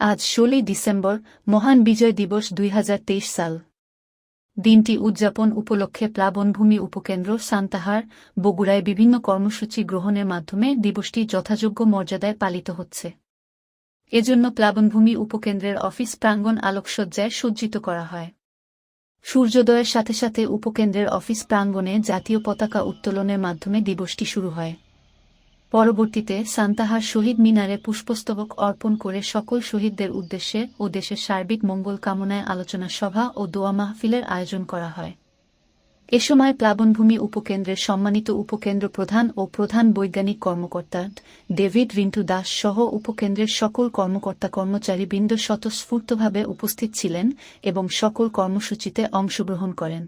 আজ ষোলোই ডিসেম্বর, মহান বিজয় দিবস দুই হাজার তেইশ সাল। দিনটি উদযাপন উপলক্ষে প্লাবনভূমি উপকেন্দ্র সান্তাহার, বগুড়ায় বিভিন্ন কর্মসূচি গ্রহণের মাধ্যমে দিবসটি যথাযোগ্য মর্যাদায় পালিত হচ্ছে। এজন্য প্লাবনভূমি উপকেন্দ্রের অফিস প্রাঙ্গণ আলোকসজ্জায় সজ্জিত করা হয়। সূর্যোদয়ের সাথে সাথে উপকেন্দ্রের অফিস প্রাঙ্গণে জাতীয় পতাকা উত্তোলনের মাধ্যমে দিবসটি শুরু হয়। পরবর্তীতে সান্তাহার শহীদ মিনারে পুষ্পস্তবক অর্পণ করে সকল শহীদদের উদ্দেশ্যে ও দেশের সার্বিক মঙ্গল কামনায় আলোচনা সভা ও দোয়া মাহফিলের আয়োজন করা হয়। এ সময় প্লাবনভূমি উপকেন্দ্রের সম্মানিত উপকেন্দ্র প্রধান ও প্রধান বৈজ্ঞানিক কর্মকর্তা ডেভিড রিন্টু দাস সহ উপকেন্দ্রের সকল কর্মকর্তা কর্মচারীবৃন্দ স্বতঃস্ফূর্তভাবে উপস্থিত ছিলেন এবং সকল কর্মসূচিতে অংশগ্রহণ করেন।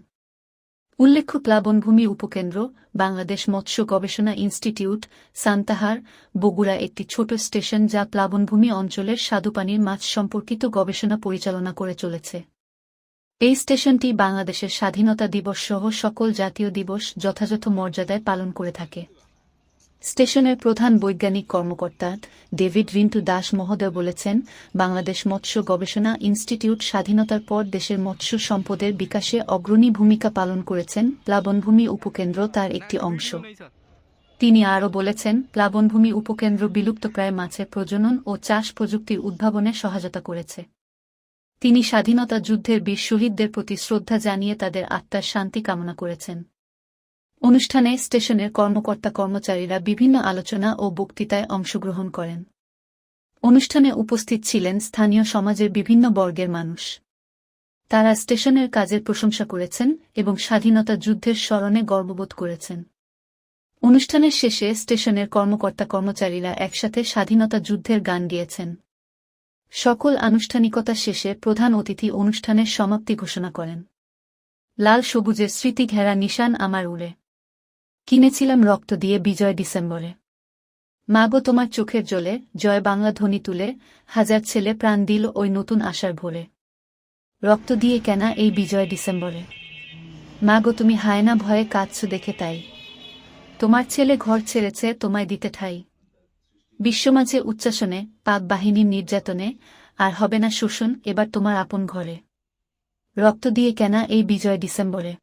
উল্লেখ্য প্লাবনভূমি উপকেন্দ্র বাংলাদেশ মৎস্য গবেষণা ইনস্টিটিউট, সান্তাহার, বগুড়া একটি ছোট স্টেশন যা প্লাবনভূমি অঞ্চলের স্বাদুপানির মাছ সম্পর্কিত গবেষণা পরিচালনা করে চলেছে। এই স্টেশনটি বাংলাদেশের স্বাধীনতা দিবস সহ সকল জাতীয় দিবস যথাযথ মর্যাদায় পালন করে থাকে। স্টেশনের প্রধান বৈজ্ঞানিক কর্মকর্তা ডেভিড রিন্টু দাস মহোদয় বলেছেন, বাংলাদেশ মৎস্য গবেষণা ইনস্টিটিউট স্বাধীনতার পর দেশের মৎস্য সম্পদের বিকাশে অগ্রণী ভূমিকা পালন করেছেন প্লাবনভূমি উপকেন্দ্র তার একটি অংশ। তিনি আরও বলেছেন, প্লাবনভূমি উপকেন্দ্র বিলুপ্তপ্রায় মাছের প্রজনন ও চাষ প্রযুক্তির উদ্ভাবনে সহায়তা করেছে। তিনি স্বাধীনতা যুদ্ধের বীর শহীদদের প্রতি শ্রদ্ধা জানিয়ে তাদের আত্মার শান্তি কামনা করেছেন। অনুষ্ঠানে স্টেশনের কর্মকর্তা কর্মচারীরা বিভিন্ন আলোচনা ও বক্তৃতায় অংশগ্রহণ করেন। অনুষ্ঠানে উপস্থিত ছিলেন স্থানীয় সমাজের বিভিন্ন বর্গের মানুষ। তারা স্টেশনের কাজের প্রশংসা করেছেন এবং স্বাধীনতা যুদ্ধের স্মরণে গর্ববোধ করেছেন। অনুষ্ঠানের শেষে স্টেশনের কর্মকর্তা কর্মচারীরা একসাথে স্বাধীনতা যুদ্ধের গান গিয়েছেন। সকল আনুষ্ঠানিকতা শেষে প্রধান অতিথি অনুষ্ঠানের সমাপ্তি ঘোষণা করেন। লাল সবুজের স্মৃতি ঘেরা নিশান আমার উড়ে। কিনেছিলাম রক্ত দিয়ে বিজয় ডিসেম্বরে। মাগো তোমার চোখের জলে, জয় বাংলা ধ্বনি তুলে, হাজার ছেলে প্রাণ দিল ওই নতুন আশার ভোরে। রক্ত দিয়ে কেনা এই বিজয় ডিসেম্বরে। মাগো তুমি হায়না ভয়ে কাঁদছ দেখে তাই। তোমার ছেলে ঘর ছেড়েছে, তোমায় দিতে ঠাই। বিশ্বমাঝে উচ্চাসনে পাক বাহিনীর নির্যাতনে, আর হবে না শোষণ, এবার তোমার আপন ঘরে। রক্ত দিয়ে কেনা এই বিজয় ডিসেম্বরে।